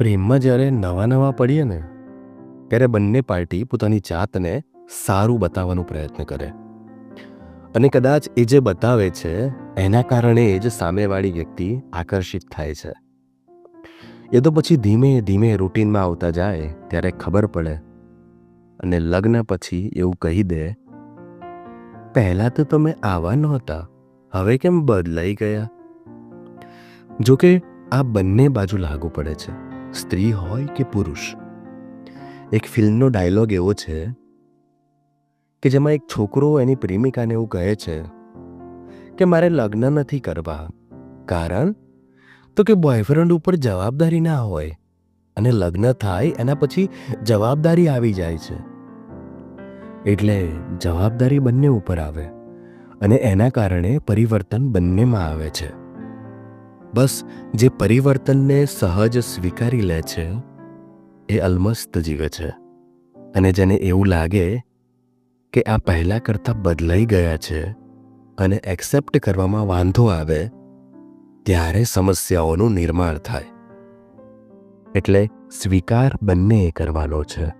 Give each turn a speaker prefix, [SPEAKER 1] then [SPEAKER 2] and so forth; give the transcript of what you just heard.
[SPEAKER 1] પ્રેમમાં જ્યારે નવા નવા પડીએ ને, ત્યારે બંને પાર્ટી પોતાની જાતને સારું બતાવવાનો પ્રયત્ન કરે. અને કદાચ એ જે બતાવે છે, એના કારણે જ સામેવાળી વ્યક્તિ આકર્ષિત થાય છે. એ તો પછી ધીમે ધીમે રૂટીનમાં આવતા જાય, ત્યારે ખબર પડે. અને લગ્ન પછી એવું કહી દે, પહેલાં તો તમે આવા નહોતા, હવે કેમ બદલાઈ ગયા? જોકે આ બંને બાજુ લાગુ પડે છે. સ્ત્રી હોય કે પુરુષ? એક ફિલ્મનો ડાયલોગ એવો છે કે જેમાં એક છોકરો એની પ્રેમિકાને એવું કહે છે કે મારે લગ્ન નથી કરવા. કારણ? તો કે બોયફ્રેન્ડ ઉપર જવાબદારી ના હોય અને લગ્ન થાય એના પછી જવાબદારી આવી જાય છે. એટલે જવાબદારી બંને ઉપર આવે અને એના કારણે પરિવર્તન બંનેમાં આવે છે. બસ, જે પરિવર્તનને સહજ સ્વીકારી લે છે, એ અલમસ્ત જીવે છે. અને જેને એવું લાગે કે આ પહેલાં કરતાં બદલાઈ ગયા છે અને એક્સેપ્ટ કરવામાં વાંધો આવે, ત્યારે સમસ્યાઓનું નિર્માણ થાય. એટલે સ્વીકાર બંને કરવાનો છે.